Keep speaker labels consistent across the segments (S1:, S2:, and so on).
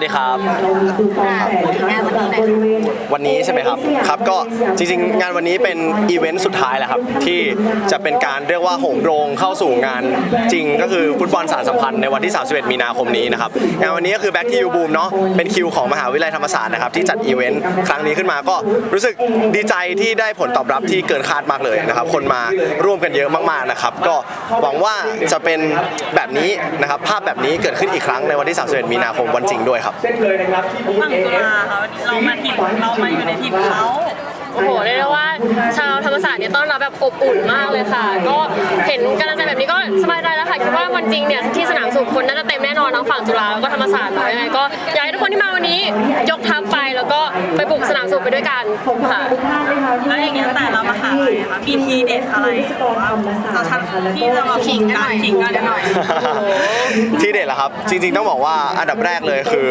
S1: วัสดีครับ
S2: งานวันนี้หน่อยค่ะ
S1: วันนี้ใช่ไหมครับครับก็จริงๆ งานวันนี้เป็นอีเวนต์สุดท้ายแหละครับที่จะเป็นการเรียกว่าโหมโรงเข้าสู่งานจริงก็คือฟุตบอลสารสัมพันธ์ในวันที่ 31 มีนาคมนี้นะครับงานวันนี้ก็คือ Back to You Boom เนาะเป็นคิวของมหาวิทยาลัยธรรมศาสตร์นะครับที่จัดอีเวนต์ครั้งนี้ขึ้นมาก็รู้สึกดีใจที่ได้ผลตอบรับที่เกินคาดมากเลยนะครับคนมาร่วมกันเยอะมากๆนะครับก็หวังว่าจะเป็นแบบนี้นะครับภาพแบบนี้เกิดขึ้นอีกครั้งในวันที่ 31 มีนาคมวันจริงด้วยครับ
S3: เช่นเคยนะครับที่บูธ
S4: ฝั่ง
S3: เอ
S4: จุฬาค่ะเรามาทีมเรามาอยู่ในทีมเขา
S2: โอ้โหเรียกได้ว่าชาวธรรมศาสตร์เนี่ยต้อนรับแบบอบอุ่นมากเลยค่ะ ก็เห็นกำลังใจแบบนี้ก็สบายใจแล้วค่ะคิดว่าวันจริงเนี่ยที่สนามสุขคนน่าจะเต็มแน่นอนทั้งฝั่งจุฬาแล้วก็ธรรมศาสตร์ค่ะยังไงก็อยากให้ทุกคนที่มาวันนี้ยกทัพไปแล้วก็ไปบุก สนามสุขไปด้วยกันค่ะ
S4: แล้วอย่างเงี้ยแต่เรามาหาอะไรอะคะมีทีเด็ดอะไรเราทำที่จะมาขิงกันหน่อยขิงกันหน่อย
S1: ที่เด็ดเหรอครับ จริง ๆ ต้องบอกว่าอันดับแรกเลยคือ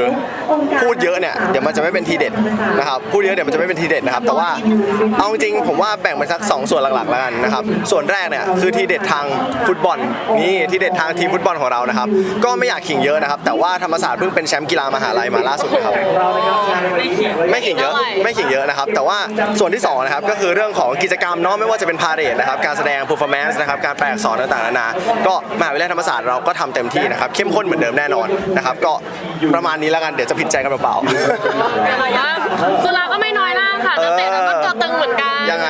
S1: พูดเยอะเนี่ยเดี๋ยวมันจะไม่เป็นทีเด็ดนะครับพูดเยอะเดี๋ยวมันจะไม่เป็นทีเด็ดนะครับ แต่ว่าเอาจริงๆผมว่าแบ่งเป็นสักสองส่วนหลักๆแล้วกันนะครับส่วนแรกเนี่ยคือทีเด็ดทางฟุตบอลนี่ทีเด็ดทางทีมฟุตบอลของเรานะครับ ก็ไม่อยากขิงเยอะนะครับ แต่ว่าธรรมศาสตร์เพิ่งเป็นแชมป์กีฬามหาลัยมาล่าสุดนะครับ
S3: เรานะครับงานในวันนี้
S1: ไม่ขิงเยอะไม่ไม่ขิงเยอะนะครับ แต่ว่าส่วนที่2นะครับก็คือเรื่องของกิจกรรมเนาะไม่ว่าจะเป็นพาเรดนะครับการแสดง performance นะครับการแปลอักษรต่างๆนานาก็มหาวิทยาลัยธรรมศาสตร์เราก็ทำเต็มที่นะครับเข้มข้นเหมือนเดิมแน่นอนนะครับก็ประมาณนี้แล้วกันเดี๋ยวจะผิดใจกันเปล่า
S2: แต่ว่าจุฬาก็ไม่น้อยหน้าค่ะนักเตะเราก็ตัวตึงเหมือนกัน
S1: ยังไง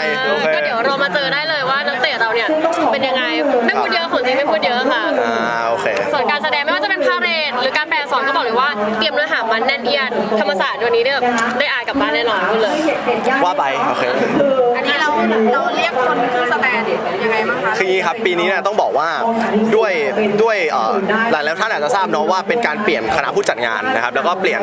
S2: ก็เดี๋ยวเรามาเจอได้เลยว่านักเตะเราเนี่ยเป็นยังไงไม่พูดเยอะของจริงไม่พูดเยอะค่ะ
S1: อ่าโอเค
S2: ส่วนการแสดงไม่ว่า เป็นพาเรดหรือการแปลอักษรก็บอกเลยว่าเตรียมเนื้อหามันแน่นเอียดธรรมศาสตร์วันนี้เนี่ยได้อ่านกลับบ้านแน่นอนพูดเลย
S1: ว่าไป โอเค
S4: อันนี้ เราเรียกคนขึ้นสแตนยังไงบ้างคะ
S1: คืออย่างนี้ครับปีนี้เนี่ยต้องบอกว่าด้วยด้วยเอ่อหลายๆท่านอาจจะทราบเนาะว่าเป็นการเปลี่ยนคณะผู้จัดงานนะครับแล้วก็เปลี่ยน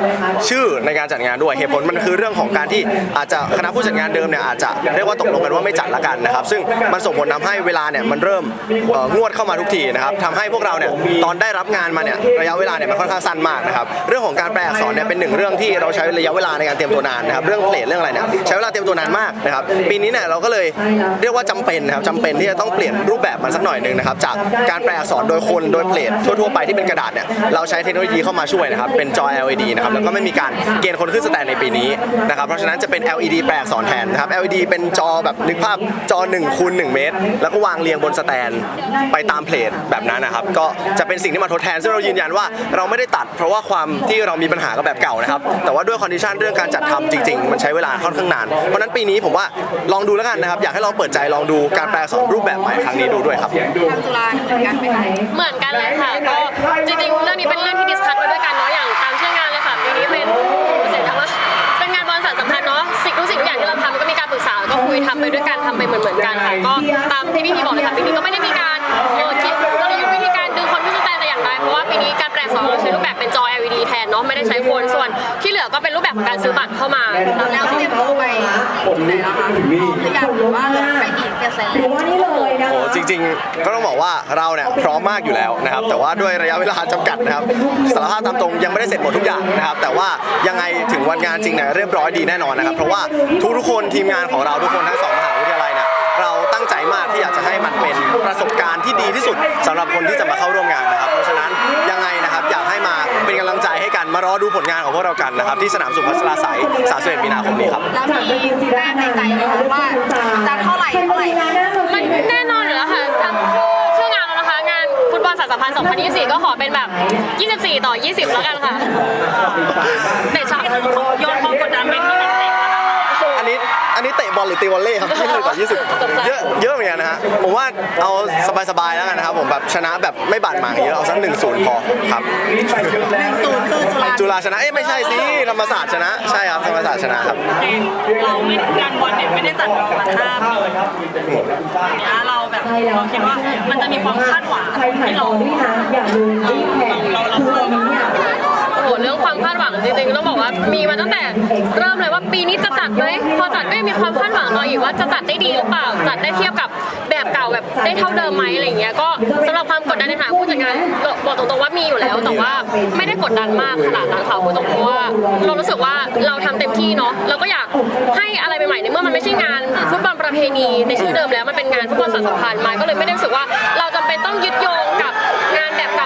S1: ชื่อในการจัดงานด้วยเหตุผลมันคือเรื่องของการที่อาจจะคณะผู้จัดงานเดิมเนี่ยอาจจะเรียกว่าตกลงกันว่าไม่จัดละกันนะครับ ซึ่งมันส่งผลทำให้เวลาเนี่ยมันเริ่มเอ่องวดเข้ามาทุกทีนะครับทำให้พวกเราเนี่ยตอนได้รับงานมาเนี่ยระยะเวลาเนี่ยมันค่อนข้างสั้นมากนะครับเรื่องของการแปลอักษรเนี่ยเป็นหนึ่งเรื่องที่เราใช้ระยะเวลาในการเตรียมตัวนานนะครับเรื่องเพลทเรื่องอะไรเนี่ยใช้เวลาเตรียมตัวนานมากนะครับปีนี้เนี่ยเราก็เลยเรียกว่าจำเป็นนะครับจำเป็นที่จะต้องเปลี่ยนรูปแบบมันสักหน่อยหนึ่งนะครับจากการแปลอักษรโดยคนโดยเพลททั่วๆไปที่เป็นกระดาษเนี่ยเราใช้เทคโนโลยีเข้ามาช่วยนะครับเป็นจอ LED นะครับแล้วก็ไม่มีการเกณฑ์คนขึ้นสแตนในปีนี้นะครับเพราะฉะนั้นจะเป็น LED แปลอักษรแทนนะครับ LED เป็นจอแบบนึกภาพจอ1คูณ1เมตร แล้วก็วางเรียงบนสแตนไปตามเพลทแบบนั้นนะครับก็จะเป็นสิ่งที่มาทดแทนซึ่งเรายืนยันว่าเราไม่ได้ตัด เพราะว่าความที่เรามีปัญหากับแบบเก่านะครับแต่ว่าด้วยคอนดิชันเรื่องการจัดทำจริง ๆ มันใช้เวลาค่อนข้างนานเพราะฉะนั้นปีนี้ผมว่าลองดูแล้วกันนะครับ อยากให้ลองเปิดใจลองดูการแปลอักษรรูปแบบใหม่ครั้งนี้ดูด้วยครับ
S4: ทางจุฬาเหมือนกันไหมคะ
S2: เหมือนกันเลยค่ะ ก็จริงๆ เรื่องนี้เป็นเรื่องที่ดิสคัทมาด้วยกันเนาะอย่างตามชื่องานเลยค่ะปีนี้เป็นเสียงดังว่าเป็นงานบอลสารสัมพันธ์เนาะสิ่งทุกสิ่งทุกอย่างที่เราทำก็มีการปรึกษาแล้วก็คุยทำไปด้วยกันทำไปเหมือนเหมือนๆกันค่ะก็ตามที่พี่พีบอกเลยค่ะปีนี้ก็ไม่ได้มีการโอเค เนาะไม่ได้ใช้คนส่วนที่เหลือก็เป็นรูปแบบของการซื้อบัตรเข้ามา
S4: แล้วเตรียมตัวไปที่ไหนแล้วคะพร้อมหรือยังหรือว่าไปอีกเปอร์เซ็นต์
S5: หรือว่านี่เลยนะ
S1: โอ้จริงๆ ก็ต้องบอกว่าเราเนี่ยพร้อมมากอยู่แล้วนะครับ แต่ว่าด้วยระยะเวลาจำกัดนะครับสารภาพตามตรงยังไม่ได้เสร็จหมดทุกอย่างนะครับ แต่ว่ายังไงถึงวันงานจริงเนี่ยเรียบร้อยดีแน่นอนนะครับ เพราะว่าทุกๆคนทีมงานของเราทุกคนทั้งสองมหาวิทยาลัย เนี่ยเราตั้งใจมากที่อยากจะให้มันเป็นประสบการณ์ที่ดีที่สุดสำหรับคนที่จะมาเข้าร่วมงานนะครับ เพราะฉะนั้นยังไงนะครับอยากให้มาเป็นกำลังใจให้กันมารอดูผลงานของพวกเรากันนะครับที่สนามสุพัชราไสย31มีนาคมนี้ครับ
S4: แล้วมีแรงในใจไหมคะว่าจะเท่าไหร่เท่าไหร่
S2: มันแน่นอนอยู่แล้วค่ะทำชื่องานแล้วนะคะงานฟุตบอลสารสัมพันธ์2024 ก็ขอเป็นแบบ 24 ต่อ 20 แล้วกันค่ะเตะช็อตโยนความกดดันไปที่
S1: บอลหรือตีวอลเล่ครับยี่สิบต่อยี่สิบเยอะเยอะเหมือนกันนะฮะผมว่าเอาสบายๆแล้วกันนะครับผมแบบชนะแบบไม่บาดหมางเยอะเอาสักหนึ่งศูนย์พอครับ
S4: ศูนย์คือจุฬา
S1: จุฬาชนะเอ้ยไม่ใช่สิธรรมศาสตร์ชนะใช่ครับธรรมศาสตร์ชนะครับ
S4: เราไม่งานบอลเนี่ยไม่ได้จัดมาห้าปีเนี่ยเราแบบเราคิดว่ามันจะมีความคาดหวัง
S5: ใครถ่าย
S4: ที่
S5: ข
S4: เรา
S5: องด้วยนะอย่าลืมรีบแท็กคือวันนี้เนี่ย
S2: โอ้โหเรื่องความคาดหวังจริงๆต้องบอกว่ามีมาตั้งแต่เริ่มเลยว่าปีนี้จะจัดไหมพอจัดก็ยังมีความคาดหวังต่ออีกว่าจะจัดได้ดีหรือเปล่า จัดได้เทียบกับแบบเก่าแบบได้เท่าเดิมไหมอะไรอย่างเงี้ยก็สำหรับความกดดันในฐานะผู้จัดงานบอกตรงๆว่ามีอยู่แล้ว แต่ว่าไม่ได้กดดันมากขนาดนั้นค่ะพูดตรงๆเพราะว่า เรารู้สึกว่าเราทำเต็มที่เนาะเราก็อยากให้อะไรใหม่ๆในเมื่อมันไม่ใช่งานฟุตบอลประเพณีในชื่อเดิมแล้วมันเป็นงานฟุตบอลสารสัมพันธ์มาก็เลยไม่ได้รู้สึกว่าเราจำเป็นต้องยึดโยงกับงานแบบเก่า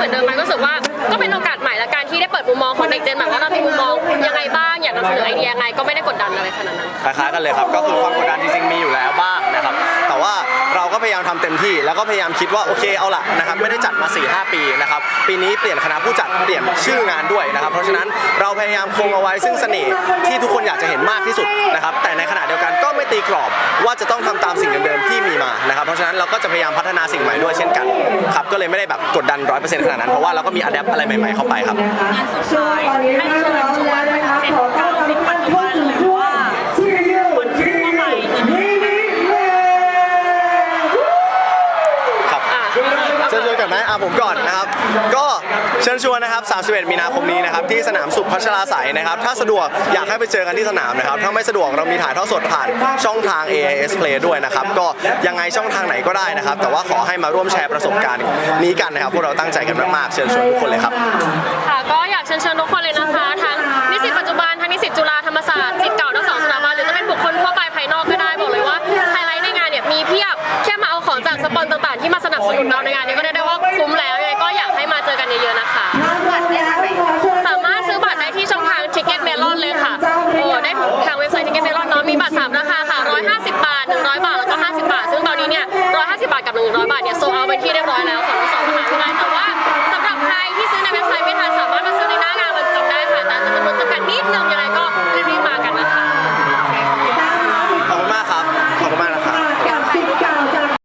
S2: เหมื
S4: อ
S2: นเดิมไหม กนำเสนอไอเดียยังไงก็ไม่ได้กดดันอะไรขนาดนั้น
S1: คล้ายๆกันเลยครับ ก็คือความกดดันจริงๆมีอยู่แล้วบ้างนะครับ แต่ว่าเราก็พยายามทำเต็มที่ แล้วก็พยายามคิดว่าโอเคเอาละนะครับ ไม่ได้จัดมา 4 5ปีนะครับ ปีนี้เปลี่ยนคณะผู้จัดเปลี่ยนชื่องานด้วยนะครับ เพราะฉะนั้นเราพยายามคงเอาไว้ซึ่งเสน่ห์ที่ทุกคนอยากจะเห็นมากที่สุดนะครับ แต่ในขณะเดียวกันก็ไม่ตีกรอบว่าจะต้องทำตามสิ่งเดิมๆที่มีมานะครับ เพราะฉะนั้นเราก็จะพยายามพัฒนาสิ่งใหม่ด้วยเช่นกันครับ ก็เลยไม่ได้แบบกดดันร้อยเปอร์เซ็นต์ขนาดนั้น เพราะว่าเราก็มีอัดแอปอะไรใหม่ๆเข้าไปครับ
S5: ช่วงตอนนี้นะคะพร้อมแล้วนะคะขอต้อนรับทุกท่า นเข้าสู่ช่วงที่เรียกว่ามินิเม
S1: ครับ
S2: อะ
S1: เชิญชวนกันไหมอะผมก่อนนะครับ ก็เชิญชวนนะครับ 31 มีนาคมนี้นะครับ ที่สนามสุขพัชราไสยนะครับ ถ้าสะดวกอยากให้ไปเจอกันที่สนามนะครับ ถ้าไม่สะดวกเรามีถ่ายทอดสดผ่านช่องทาง AIS Play ด้วยนะครับ ก็ยังไงช่องทางไหนก็ได้นะครับ แต่ว่าขอให้มาร่วมแชร์ประสบการณ์นี้กันนะครับ พวกเราตั้งใจกันมากๆ เชิญชวนทุกคนเลยครับ
S2: ค่ะ ก็อยากเชิญชวนทุกคนเลยนะคะ โซเอาไปที่เรียบร้อยแล้วสองทั้สองมหาวิทยาลัยแต่ว่า